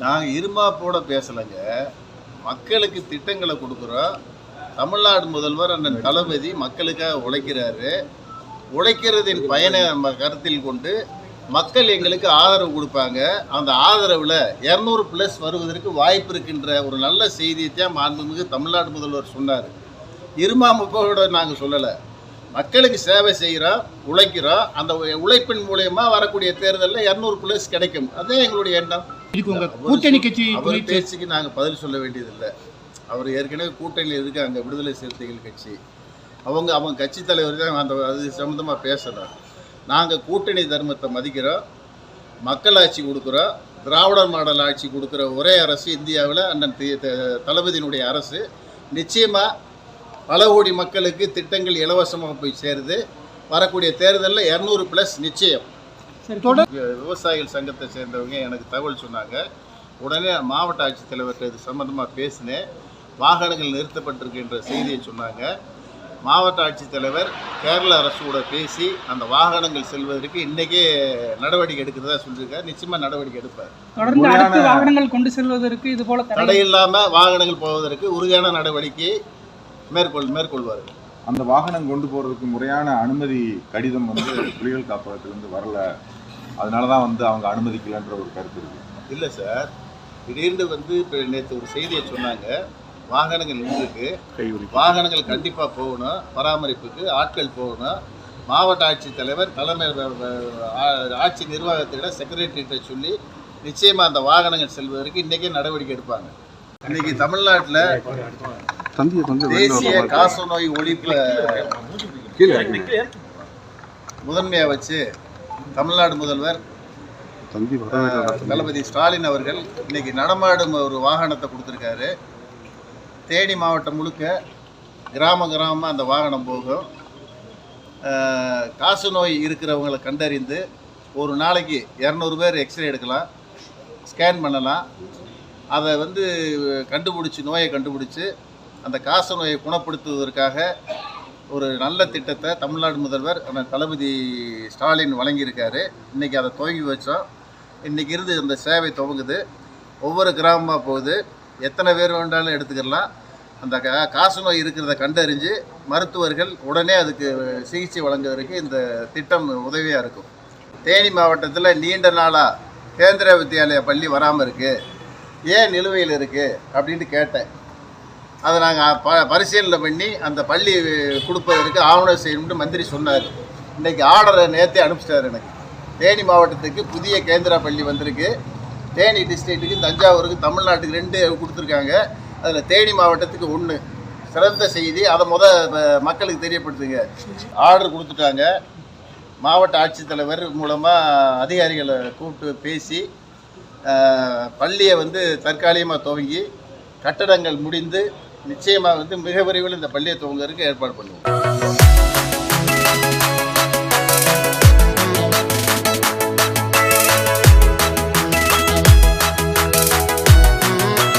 நாங்கள் இருமாப்போட பேசலைங்க. மக்களுக்கு திட்டங்களை கொடுக்குறோம். தமிழ்நாடு முதல்வர் அண்ணன் தளபதி மக்களுக்காக உழைக்கிறாரு. உழைக்கிறதின் பயனை நம்ம கருத்தில் கொண்டு மக்கள் எங்களுக்கு ஆதரவு கொடுப்பாங்க. அந்த ஆதரவில் இரநூறு ப்ளஸ் வருவதற்கு வாய்ப்பு இருக்கின்ற ஒரு நல்ல செய்தியை தான் மாண்புமிகு தமிழ்நாடு முதல்வர் சொன்னார். இருமாமுப்போட நாங்கள் சொல்லலை. மக்களுக்கு சேவை செய்கிறோம் உழைக்கிறோம். அந்த உழைப்பின் மூலயமா வரக்கூடிய தேர்தலில் இரநூறு ப்ளஸ் கிடைக்கும். அதுதான் எங்களுடைய எண்ணம். இதுக்கு உங்க கூட்டணி கட்சி அவர் பேச்சுக்கு நாங்கள் பதில் சொல்ல வேண்டியதில்லை. அவர் ஏற்கனவே கூட்டணியில் இருக்காங்க விடுதலை சிறுத்தைகள் கட்சி. அவங்க அவங்க கட்சி தலைவர் தான் அந்த அது சம்மந்தமாக பேசுகிறோம் நாங்கள் கூட்டணி தர்மத்தை மதிக்கிறோம். மக்களாட்சி கொடுக்குறோம். திராவிடர் மாடல் ஆட்சி கொடுக்குற ஒரே அரசு இந்தியாவில் அண்ணன் தளபதியினுடைய அரசு. நிச்சயமாக பல கோடி மக்களுக்கு திட்டங்கள் இலவசமாக போய் சேருது. வரக்கூடிய தேர்தலில் இரநூறு ப்ளஸ் நிச்சயம். தொடர் விவசாயிகள் சங்கத்தை சேர்ந்தவங்க எனக்கு தகவல் சொன்னாங்க. உடனே மாவட்ட ஆட்சித்தலைவர்கிட்ட இது சம்மந்தமாக பேசினேன். வாகனங்கள் நிறுத்தப்பட்டிருக்கின்ற செய்தியை சொன்னாங்க. மாவட்ட ஆட்சித்தலைவர் கேரள அரசோட பேசி அந்த வாகனங்கள் செல்வதற்கு இன்றைக்கே நடவடிக்கை எடுக்கிறதா சொல்லியிருக்கார். நிச்சயமாக நடவடிக்கை எடுப்பார். தொடர்ந்து அடுத்த வாகனங்கள் கொண்டு செல்வதற்கு இது போல தடை இல்லாமல் வாகனங்கள் போவதற்கு உறுதியான நடவடிக்கை மேற்கொள் மேற்கொள்வார்கள் அந்த வாகனம் கொண்டு போறதுக்கு முறையான அனுமதி கடிதம் வந்து புலிகள் காப்பகத்திலிருந்து வரல. அதனால தான் வந்து அவங்க அனுமதிக்கலன்ற ஒரு கருத்து இருக்கு. இல்லை சார் திடீர்னு வந்து இப்போ நேற்று ஒரு செய்தியை சொன்னாங்க. வாகனங்கள் நின்றுருக்கு. வாகனங்கள் கண்டிப்பாக போகணும். பராமரிப்புக்கு ஆட்கள் போகணும். மாவட்ட ஆட்சித்தலைவர் தலைமை ஆட்சி நிர்வாகத்திட செக்ரட்டரிகிட்ட சொல்லி நிச்சயமாக அந்த வாகனங்கள் செல்வதற்கு இன்றைக்கே நடவடிக்கை எடுப்பாங்க. இன்னைக்கு தமிழ்நாட்டில் தேசிய காசநோய் ஒழிப்பு முதன்மையாக வச்சு தமிழ்நாடு முதல்வர் தளபதி ஸ்டாலின் அவர்கள் இன்னைக்கு நடமாடும் ஒரு வாகனத்தை கொடுத்துருக்காரு. தேனி மாவட்டம் முழுக்க கிராம கிராமமாக அந்த வாகனம் போகும். காச நோய் இருக்கிறவங்களை கண்டறிந்து ஒரு நாளைக்கு இரநூறு பேர் எக்ஸ்ரே எடுக்கலாம் ஸ்கேன் பண்ணலாம். அதை வந்து கண்டுபிடிச்சி நோயை கண்டுபிடிச்சி அந்த காச நோயை குணப்படுத்துவதற்காக ஒரு நல்ல திட்டத்தை தமிழ்நாடு முதல்வர் தளபதி ஸ்டாலின் வழங்கியிருக்காரு. இன்றைக்கி அதை துவங்கி வச்சோம். இன்றைக்கி இருந்து அந்த சேவை துவங்குது. ஒவ்வொரு கிராமமாக போகுது. எத்தனை பேர் வேண்டாலும் எடுத்துக்கலாம். அந்த கா காசு நோய் இருக்கிறத கண்டறிஞ்சு மருத்துவர்கள் உடனே அதுக்கு சிகிச்சை வழங்குவதற்கு இந்த திட்டம் உதவியாக இருக்கும். தேனி மாவட்டத்தில் நீண்ட நாளாக கேந்திர வித்தியாலய பள்ளி வராமல் இருக்குது ஏன் நிலுவையில் இருக்குது அப்படின்ட்டு கேட்டேன். அதை நாங்கள் ப பரிசீலனை பண்ணி அந்த பள்ளி கொடுப்பதற்கு ஆவணம் செய்யணும்னு மந்திரி சொன்னார். இன்றைக்கி ஆர்டரை நேற்றே அனுப்பிச்சிட்டார் எனக்கு. தேனி மாவட்டத்துக்கு புதிய கேந்திரா பள்ளி வந்திருக்கு. தேனி டிஸ்ட்ரிக்ட்டுக்கு தஞ்சாவூருக்கு தமிழ்நாட்டுக்கு ரெண்டு கொடுத்துருக்காங்க. அதில் தேனி மாவட்டத்துக்கு ஒன்று சிறந்த செய்தி. அதை முத மக்களுக்கு தெரியப்படுத்துங்க. ஆர்டர் கொடுத்துட்டாங்க. மாவட்ட ஆட்சித்தலைவர் மூலமாக அதிகாரிகளை கூப்பிட்டு பேசி பள்ளியை வந்து தற்காலிகமாக துவங்கி கட்டடங்கள் முடிந்து நிச்சயமாக வந்து மிக விரைவில் இந்த பள்ளியை துவங்குறதுக்கு ஏற்பாடு பண்ணுவோம்.